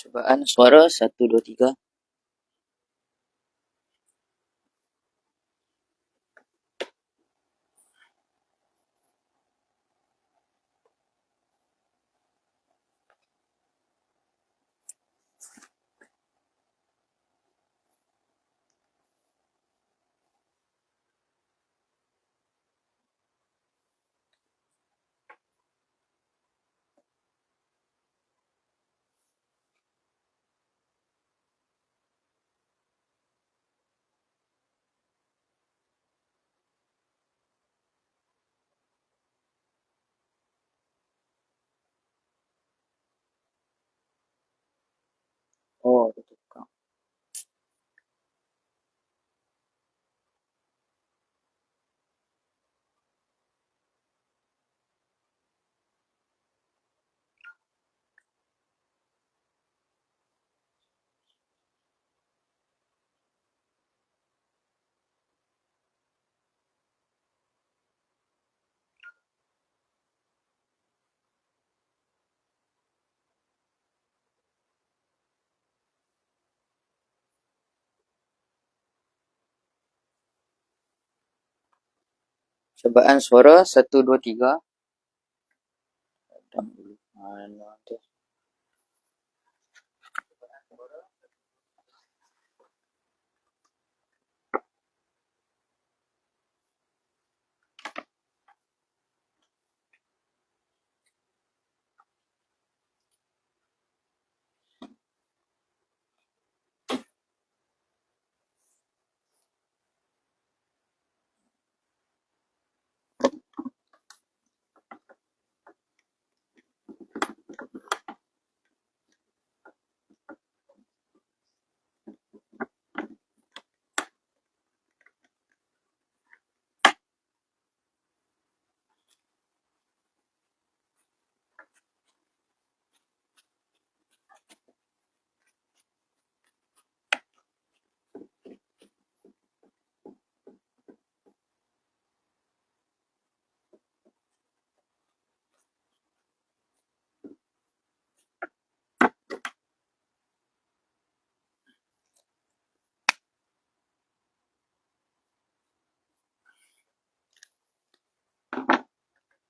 Cubaan suara satu dua tiga. Oh, dia tukar. Cubaan suara satu dua tiga. Padam dulu. Mana dia?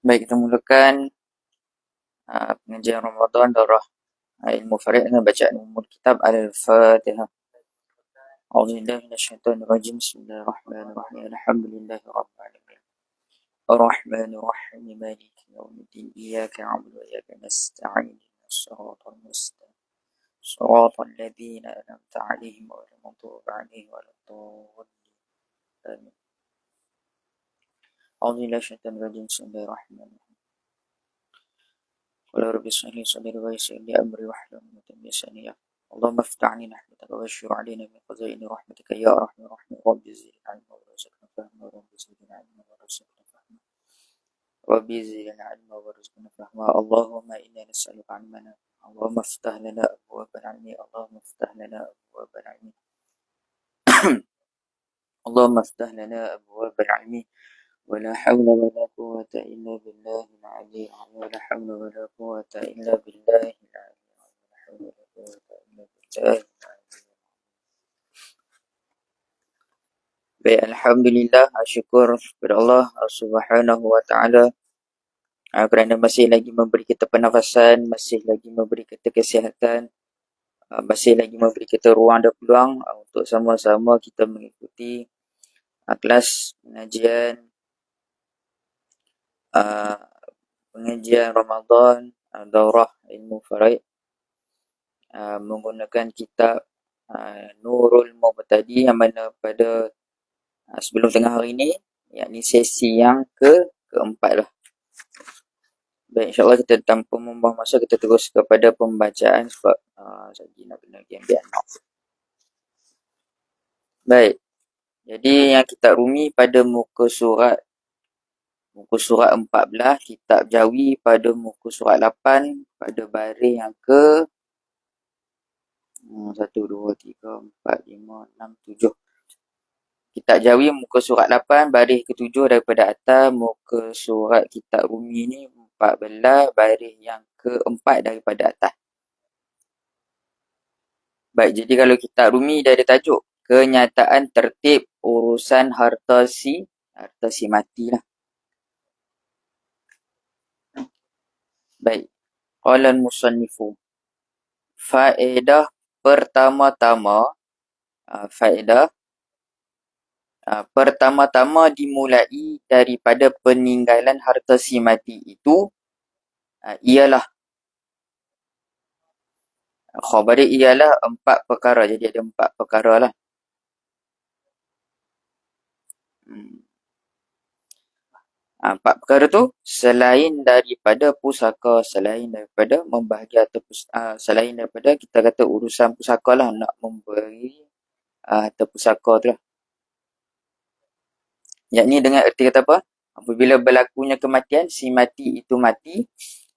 Baik, kita mulakan uh, pengajian Ramadan Darah Ilmu Farid dengan bacaan umum kitab Al-Fatihah. A'udzubillah minasyaitonirrajim. Bismillahirrahmanirrahim. Alhamdulillahirrahmanirrahim. الرحمن الرحيم مالك يوم الدين إياك نعبد وإياك نستعين الصراط المستقيم صراط الذين أنعمت عليهم غير المغضوب عليهم ولا الضالين آمين أعوذ بالله الشيطان الرجيم بسم الله الرحمن الرحيم. قل رب اشرح لي صدري ويسر لي أمري واحلل عقدة من لساني اللهم افتح علينا رحمتك وبشر علينا من خزائن رحمتك يا أرحم الراحمين. رب زدنا علما وارزقنا فهما. رب زدنا علما وارزقنا فهما. رب زدنا علما وارزقنا فهما. اللهم إنا نسألك علما. اللهم افتح لنا أبواب العلم. اللهم افتح لنا أبواب العلم. اللهم افتح لنا أبواب العلم. ولا حول ولا قوة إلا بالله العلي العظيم ولا حول ولا قوة إلا بالله العلي العظيم ولا حول ولا قوة إلا بالله العلي العظيم Baik, Alhamdulillah, syukur kepada Allah Subhanahu Wa Taala uh, kerana masih lagi memberi kita pernafasan, masih lagi memberi kita kesihatan, uh, masih lagi memberi kita ruang dan peluang uh, untuk sama-sama kita mengikuti uh, kelas pengajian uh, pengajian Ramadan uh, Daurah Ilmu Faraid uh, menggunakan kitab uh, Nurul Mubtadi yang mana pada uh, sebelum tengah hari ini yakni sesi yang ke keempat lah. Baik, insyaAllah kita tanpa membuang masa kita terus kepada pembacaan sebab uh, saya nak kena ambil anak. Baik, jadi yang kita rumi pada muka surat muka surat 14, kitab Jawi pada muka surat 8 pada baris yang ke 1, 2, 3, 4, 5, 6, 7. Kitab Jawi muka surat 8 baris ke-7 daripada atas muka surat kitab Rumi ni 14 baris yang ke-4 daripada atas. Baik, jadi kalau kita Rumi dia ada tajuk kenyataan tertib urusan harta si harta si mati lah. Baik. Qala al-musannifu. Faedah pertama-tama uh, faedah uh, pertama-tama dimulai daripada peninggalan harta si mati itu uh, ialah khabar ialah empat perkara. Jadi ada empat perkara lah. Hmm. Empat perkara tu selain daripada pusaka, selain daripada membahagi atau pus, uh, selain daripada kita kata urusan pusaka lah nak memberi uh, harta pusaka tu lah. Yang ni dengan erti kata apa? Apabila berlakunya kematian, si mati itu mati.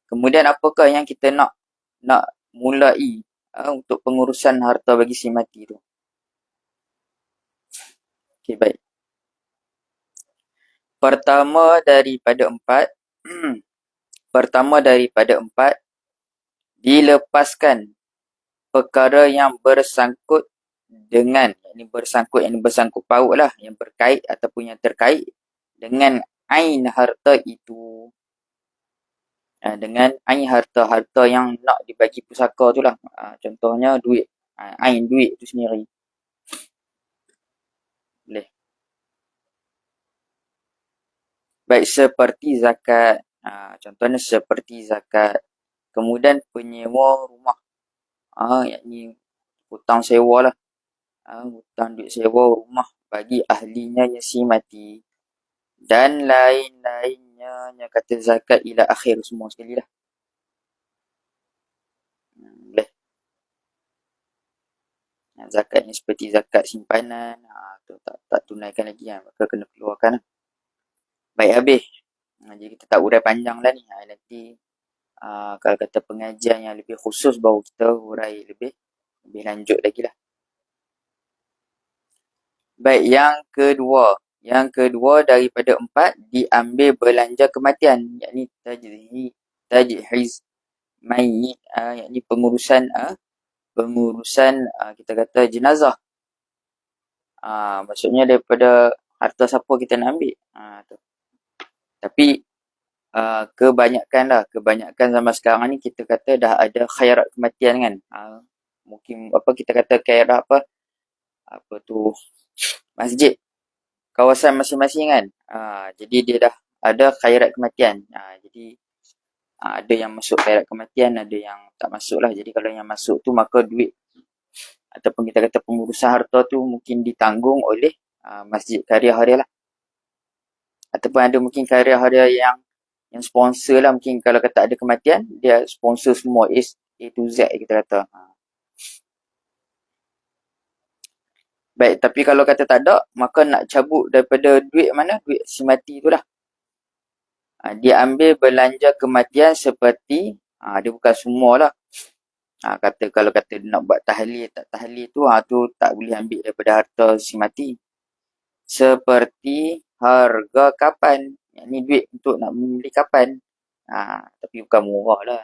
Kemudian apakah yang kita nak nak mulai uh, untuk pengurusan harta bagi si mati tu? Okey, baik. Pertama daripada empat, pertama daripada empat, dilepaskan perkara yang bersangkut dengan, ini bersangkut, yang bersangkut paut lah, yang berkait ataupun yang terkait dengan ain harta itu. Ha, dengan ain harta-harta yang nak dibagi pusaka tu lah. Ha, contohnya duit, ha, ain duit tu sendiri. Boleh. Baik seperti zakat. Ha, contohnya seperti zakat. Kemudian penyewa rumah. Ha, yakni hutang sewa lah. Ha, hutang duit sewa rumah bagi ahlinya yang si mati. Dan lain-lainnya yang kata zakat ila akhir semua sekali lah. Hmm, boleh. Zakat ni seperti zakat simpanan. Ha, tu tak, tak tunaikan lagi kan. Maka kena keluarkan lah. Baik habis. Ha, jadi kita tak urai panjang lah ni. Ha, nanti uh, kalau kata pengajian yang lebih khusus baru kita urai lebih lebih lanjut lagi lah. Baik, yang kedua. Yang kedua daripada empat diambil belanja kematian. Yang ni tajih, tajihiz mayit. Uh, yang ni pengurusan uh, pengurusan uh, kita kata jenazah. Uh, maksudnya daripada harta siapa kita nak ambil. Uh, tu. Tapi uh, kebanyakan lah, kebanyakan zaman sekarang ni kita kata dah ada khairat kematian kan. Uh, mungkin apa kita kata khairat apa, apa tu, masjid, kawasan masing-masing kan. Uh, jadi dia dah ada khairat kematian. Uh, jadi uh, ada yang masuk khairat kematian, ada yang tak masuk lah. Jadi kalau yang masuk tu maka duit ataupun kita kata pengurusan harta tu mungkin ditanggung oleh uh, masjid karya hari lah ataupun ada mungkin karya-karya yang yang sponsor lah. Mungkin kalau kata ada kematian dia sponsor semua A, A to Z kita kata. Ha. baik tapi kalau kata tak ada maka nak cabut daripada duit mana? Duit si mati tu lah. Ha, dia ambil belanja kematian seperti ha, dia bukan semua lah. Ha, kata kalau kata nak buat tahlil tak tahlil tu ha, tu tak boleh ambil daripada harta si mati. Seperti harga kapan. Yang ni duit untuk nak beli kapan. Ha, tapi bukan murah lah.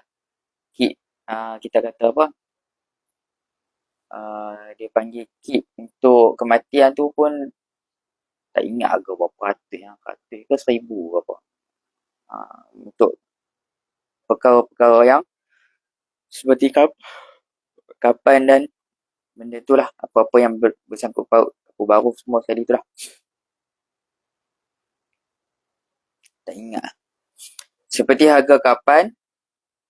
Kit, ha, kita kata apa? Uh, dia panggil kit untuk kematian tu pun tak ingat harga berapa ratus yang ratus ke seribu berapa. Uh, untuk perkara-perkara yang seperti kap, kapan dan benda tu lah. Apa-apa yang bersangkut paut. Apa baru semua sekali tu lah. Tak ingat. Seperti harga kapan,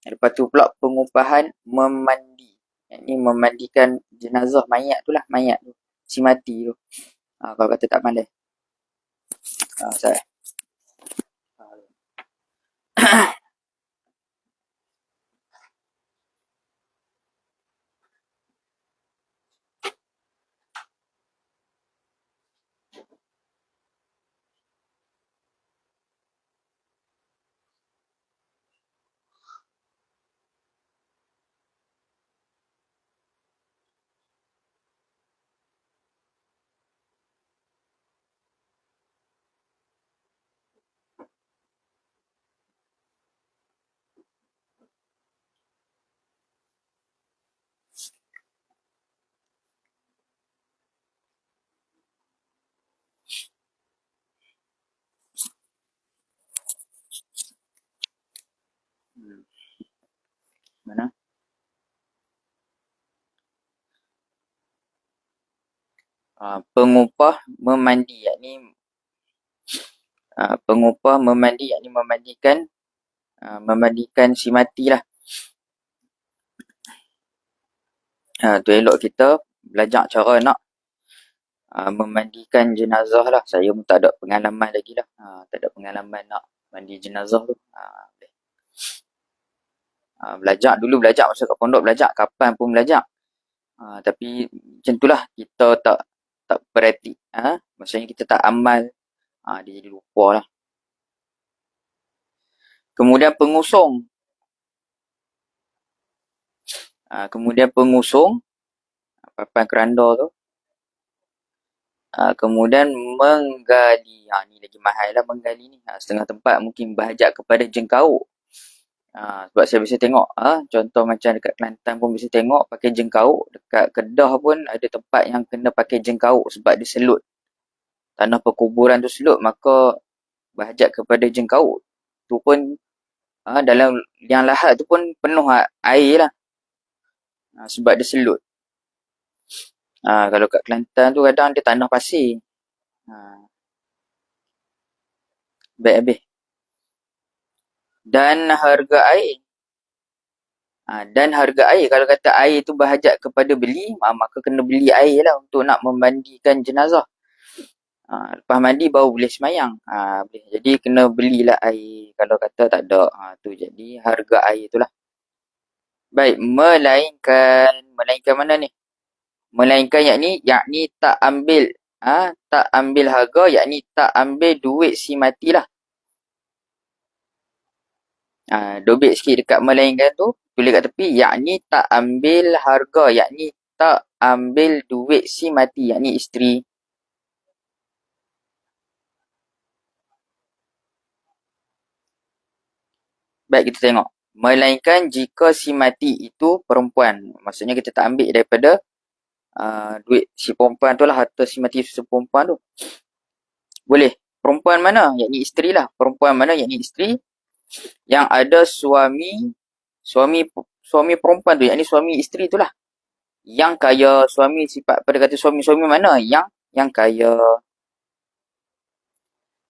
lepas tu pula pengupahan memandi. Yang ni memandikan jenazah mayat tu lah, mayat tu. Si mati tu. Ha, kalau kata tak pandai. Ha, saya. Mana? Uh, pengupah memandi yakni uh, pengupah memandi yakni memandikan uh, memandikan si mati lah. Uh, tu elok kita belajar cara nak uh, memandikan jenazah lah. Saya pun tak ada pengalaman lagi lah. Uh, tak ada pengalaman nak mandi jenazah tu. Uh, uh, belajar dulu belajar masa kat pondok belajar kapan pun belajar. Uh, tapi macam itulah kita tak tak praktik. Ha? Maksudnya kita tak amal. Ha, dia jadi lupa lah. Kemudian pengusung. Ha, kemudian pengusung. Papan keranda tu. Ha, kemudian menggali. Ha, ni lagi mahal lah menggali ni. Ha, setengah tempat mungkin berhajat kepada jengkau. Ha, sebab saya bisa tengok, ha, contoh macam dekat Kelantan pun bisa tengok pakai jengkau. Dekat Kedah pun ada tempat yang kena pakai jengkau sebab dia selut. Tanah perkuburan tu selut, maka berhajat kepada jengkau. Tu pun ha, dalam yang lahat tu pun penuh air lah. Ha, sebab dia selut. Ha, kalau kat Kelantan tu kadang dia tanah pasir. Ha. Baik habis dan harga air. Ha, dan harga air. Kalau kata air tu berhajat kepada beli, ha, maka kena beli air lah untuk nak memandikan jenazah. Ha, lepas mandi baru boleh semayang. Ha, boleh. Jadi kena belilah air. Kalau kata tak ada. Ha, tu jadi harga air tu lah. Baik. Melainkan. Melainkan mana ni? Melainkan yakni, yakni tak ambil. Ha, tak ambil harga, yakni tak ambil duit si mati lah. Ha, dobit sikit dekat melainkan tu, tulis kat tepi, yakni tak ambil harga, yakni tak ambil duit si mati, yakni isteri. Baik kita tengok. Melainkan jika si mati itu perempuan. Maksudnya kita tak ambil daripada uh, duit si perempuan tu lah, harta si mati si perempuan tu. Boleh. Perempuan mana? Yakni isteri lah. Perempuan mana? Yakni isteri yang ada suami suami suami perempuan tu yakni suami isteri tu lah yang kaya suami sifat pada kata suami-suami mana yang yang kaya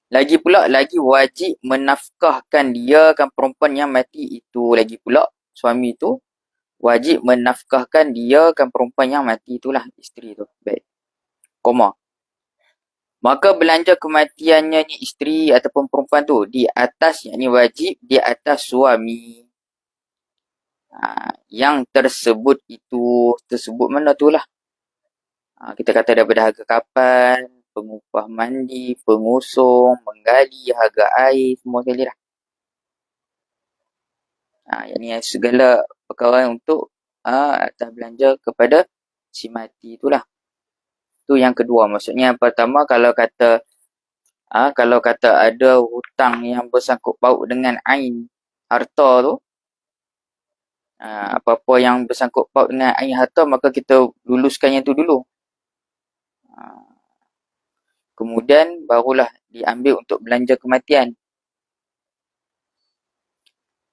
lagi pula lagi wajib menafkahkan dia kan perempuan yang mati itu lagi pula suami tu wajib menafkahkan dia kan perempuan yang mati itulah isteri tu. Baik. Koma. Maka belanja kematiannya ni isteri ataupun perempuan tu di atas yang ni wajib di atas suami. Ha, yang tersebut itu tersebut mana tu lah? Ha, kita kata daripada harga kapan pengupah mandi pengusung menggali harga air semua sekali lah. Ha, yang ni segala perkara untuk ha, atas belanja kepada si mati itulah Tu yang kedua. Maksudnya yang pertama kalau kata ha, kalau kata ada hutang yang bersangkut paut dengan ain harta tu ha, apa-apa yang bersangkut paut dengan ain harta maka kita luluskan yang tu dulu. Ha, kemudian barulah diambil untuk belanja kematian.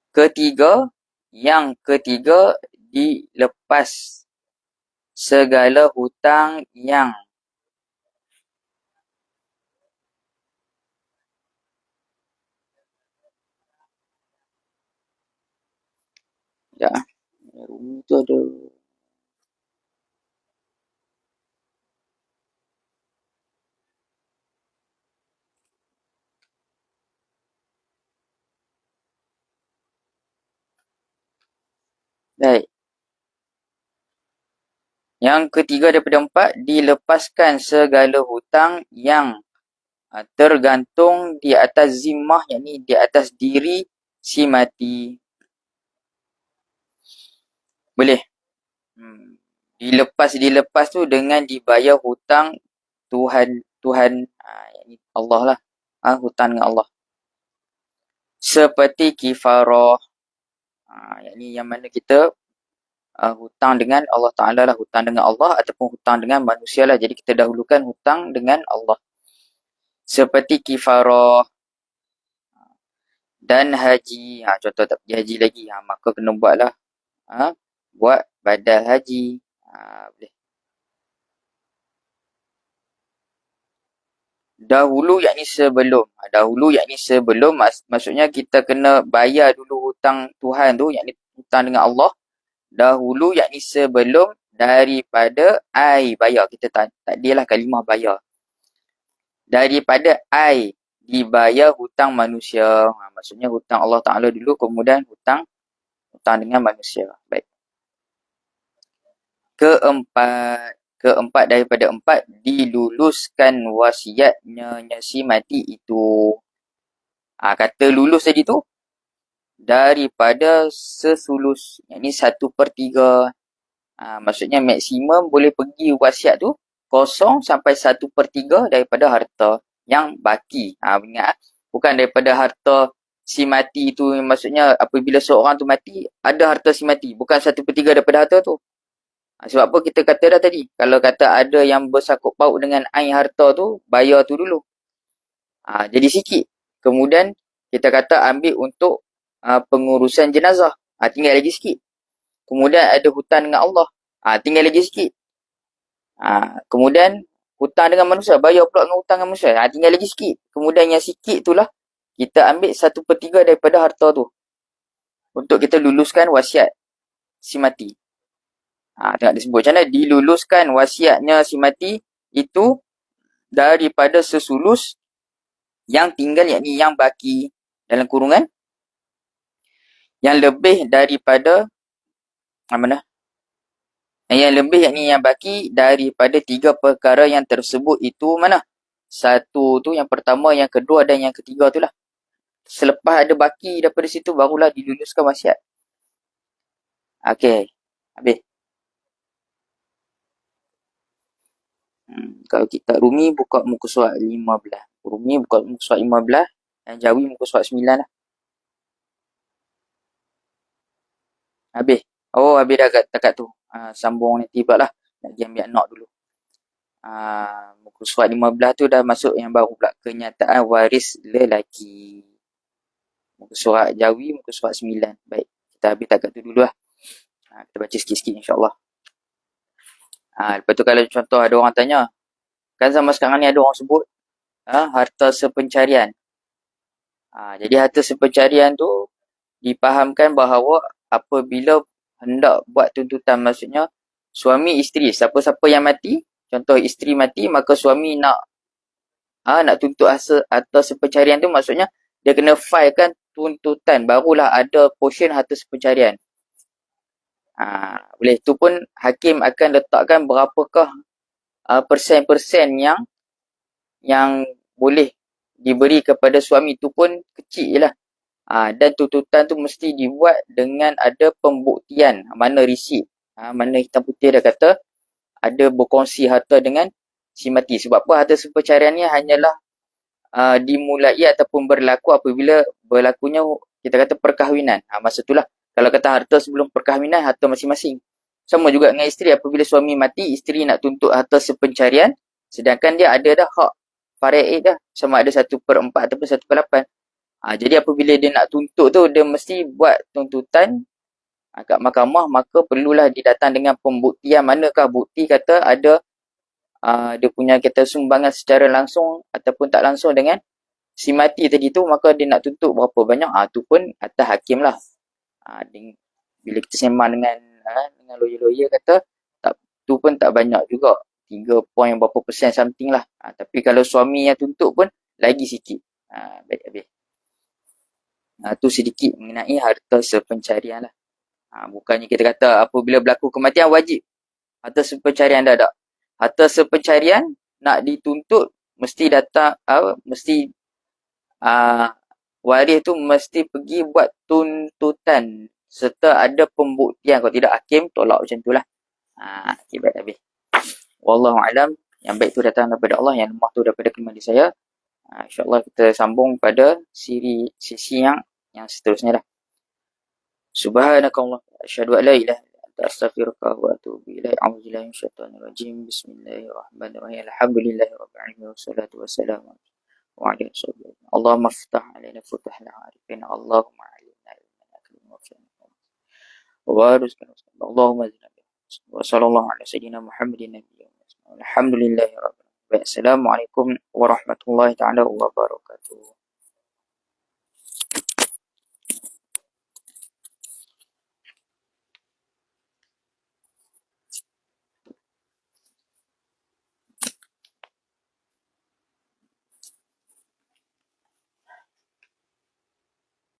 Ketiga, yang ketiga dilepas segala hutang yang Ya. Rumah tu ada Baik. Yang ketiga daripada empat, dilepaskan segala hutang yang ah, tergantung di atas zimmah, yakni di atas diri si mati. Boleh. Hmm. Dilepas dilepas tu dengan dibayar hutang Tuhan Tuhan ha, Allah lah. Ha, hutang dengan Allah. Seperti kifarah. Ha, yakni yang mana kita uh, hutang dengan Allah Ta'ala lah. Hutang dengan Allah ataupun hutang dengan manusia lah. Jadi kita dahulukan hutang dengan Allah. Seperti kifarah. Dan haji. Ha, contoh tak pergi haji lagi. Ha, maka kena buat lah ha, buat badal haji. Ha, boleh. Dahulu yakni sebelum. Ha, dahulu yakni sebelum mak- maksudnya kita kena bayar dulu hutang Tuhan tu yakni hutang dengan Allah. Dahulu yakni sebelum daripada ai bayar. Kita tak, tak dia lah kalimah bayar. Daripada ai dibayar hutang manusia. Ha, maksudnya hutang Allah Ta'ala dulu kemudian hutang hutang dengan manusia. Baik. Keempat. Keempat daripada empat diluluskan wasiatnya si mati itu. Ha, kata lulus tadi tu daripada sesulus. Yang ni satu per tiga. Ha, maksudnya maksimum boleh pergi wasiat tu kosong sampai satu per tiga daripada harta yang baki. Ha, ingat bukan daripada harta si mati tu maksudnya apabila seorang tu mati ada harta si mati bukan satu per tiga daripada harta tu Ha, sebab apa kita kata dah tadi, kalau kata ada yang bersakut paut dengan air harta tu, bayar tu dulu. Ha, jadi sikit. Kemudian kita kata ambil untuk ha, pengurusan jenazah. Ha, tinggal lagi sikit. Kemudian ada hutang dengan Allah. Ha, tinggal lagi sikit. Ha, kemudian hutang dengan manusia. Bayar pula dengan hutang dengan manusia. Ha, tinggal lagi sikit. Kemudian yang sikit itulah kita ambil satu per tiga daripada harta tu. Untuk kita luluskan wasiat si mati. Ha, tengok disebut macam mana diluluskan wasiatnya si mati itu daripada sesulus yang tinggal yakni yang baki dalam kurungan yang lebih daripada mana yang lebih yakni yang baki daripada tiga perkara yang tersebut itu mana? Satu tu yang pertama yang kedua dan yang ketiga tu lah. Selepas ada baki daripada situ barulah diluluskan wasiat. Okey habis. Hmm, kalau kita Rumi buka muka surat 15. Rumi buka muka surat 15 dan Jawi muka surat 9 lah. Habis. Oh, habis dah kat, dekat tu. Ha, sambung nanti pula lah. Nak pergi ambil note dulu. Ha, muka surat 15 tu dah masuk yang baru pula. Kenyataan waris lelaki. Muka surat Jawi, muka surat 9. Baik. Kita habis dekat tu dulu lah. Ha, kita baca sikit-sikit insyaAllah. Ha, lepas tu kalau contoh ada orang tanya, kan sama sekarang ni ada orang sebut ha, harta sepencarian. Ha, jadi harta sepencarian tu dipahamkan bahawa apabila hendak buat tuntutan maksudnya suami isteri, siapa-siapa yang mati, contoh isteri mati, maka suami nak ha, nak tuntut harta, harta sepencarian tu maksudnya dia kena filekan tuntutan barulah ada portion harta sepencarian. Ha, oleh itu pun hakim akan letakkan berapakah uh, persen-persen yang yang boleh diberi kepada suami itu pun kecil je lah. Ha, dan tuntutan tu mesti dibuat dengan ada pembuktian mana risip. Ha, mana hitam putih dah kata ada berkongsi harta dengan si mati. Sebab apa harta sepercarian ni hanyalah uh, dimulai ataupun berlaku apabila berlakunya kita kata perkahwinan. Ha, masa itulah kalau kata harta sebelum perkahwinan, harta masing-masing. Sama juga dengan isteri. Apabila suami mati, isteri nak tuntut harta sepencarian. Sedangkan dia ada dah hak faraid dah. Sama ada satu per empat ataupun satu per lapan. Ha, jadi apabila dia nak tuntut tu, dia mesti buat tuntutan ha, kat mahkamah. Maka perlulah didatang dengan pembuktian manakah bukti kata ada uh, dia punya kita sumbangan secara langsung ataupun tak langsung dengan si mati tadi tu. Maka dia nak tuntut berapa banyak. Ha, tu pun atas hakim lah ha, bila kita sembang dengan ha, dengan lawyer-lawyer kata tak tu pun tak banyak juga 3 point berapa persen something lah ha, tapi kalau suami yang tuntut pun lagi sikit ha, baik ha, tu sedikit mengenai harta sepencarian lah. Ha, bukannya kita kata apabila berlaku kematian wajib harta sepencarian dah tak? Harta sepencarian nak dituntut mesti datang uh, mesti uh, waris tu mesti pergi buat tuntutan serta ada pembuktian. Kalau tidak hakim tolak macam itulah ha okay, baik habis. Wallahu alam. Yang baik tu datang daripada Allah yang lemah tu daripada kemudi saya ha, insyaallah kita sambung pada siri sisi yang yang seterusnya lah subhanakallah asyhadu an la ilaha illa anta astaghfiruka wa atubu ilaik a'udzu billahi minasyaitonir rajim bismillahirrahmanirrahim alhamdulillahirabbil alamin wassalatu wassalamu وعلى صحبه اللهم افتح علينا فتح العارفين اللهم علمنا علما نافعا wabarakatuh. Allahumma zina wa sallallahu ala sayyidina Muhammadin nabiyyi Alhamdulillahirabbil alamin. Assalamualaikum warahmatullahi taala wabarakatuh.